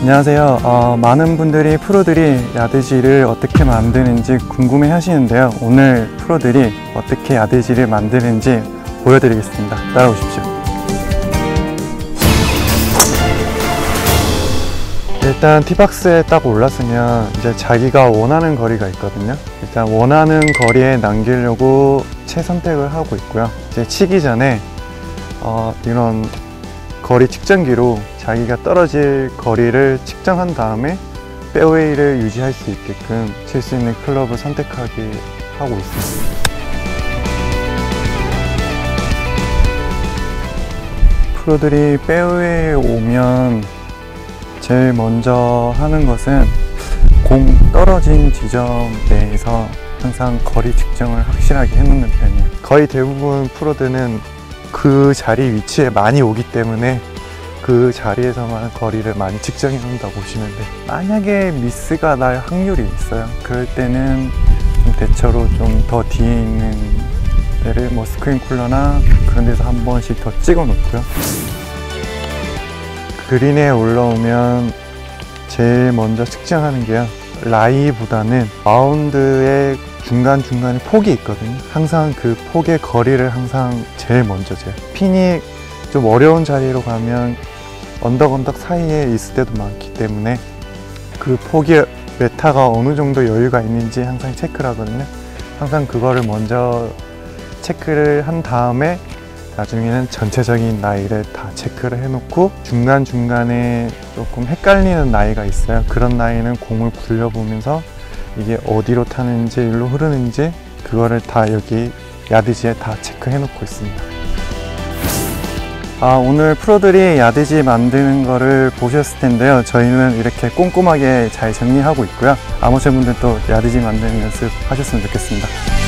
안녕하세요. 어, 많은 분들이 프로들이 야드지를 어떻게 만드는지 궁금해 하시는데요. 오늘 프로들이 어떻게 야드지를 만드는지 보여드리겠습니다. 따라오십시오. 일단 티박스에 딱 올랐으면 이제 자기가 원하는 거리가 있거든요. 일단 원하는 거리에 남기려고 채 선택을 하고 있고요. 이제 치기 전에 어, 이런 거리 측정기로 자기가 떨어질 거리를 측정한 다음에 페어웨이를 유지할 수 있게끔 칠 수 있는 클럽을 선택하게 하고 있습니다. 프로들이 페어웨이에 오면 제일 먼저 하는 것은 공 떨어진 지점 내에서 항상 거리 측정을 확실하게 해놓는 편이에요. 거의 대부분 프로들은 그 자리 위치에 많이 오기 때문에 그 자리에서만 거리를 많이 측정해 놓는다고 보시면 돼요. 만약에 미스가 날 확률이 있어요. 그럴 때는 좀 대처로 좀 더 뒤에 있는 데를 뭐 스크린 쿨러나 그런 데서 한 번씩 더 찍어 놓고요. 그린에 올라오면 제일 먼저 측정하는 게요. 라이보다는 마운드의 중간중간에 폭이 있거든요. 항상 그 폭의 거리를 항상 제일 먼저 재요. 핀이 좀 어려운 자리로 가면 언덕 언덕 사이에 있을 때도 많기 때문에 그 폭이 메타가 어느 정도 여유가 있는지 항상 체크를 하거든요. 항상 그거를 먼저 체크를 한 다음에 나중에는 전체적인 나이를 다 체크를 해놓고 중간중간에 조금 헷갈리는 나이가 있어요. 그런 나이는 공을 굴려보면서 이게 어디로 타는지, 일로 흐르는지 그거를 다 여기 야드지에 다 체크해 놓고 있습니다. 아, 오늘 프로들이 야드지 만드는 거를 보셨을 텐데요. 저희는 이렇게 꼼꼼하게 잘 정리하고 있고요. 아마추어 분들도 야드지 만드는 연습 하셨으면 좋겠습니다.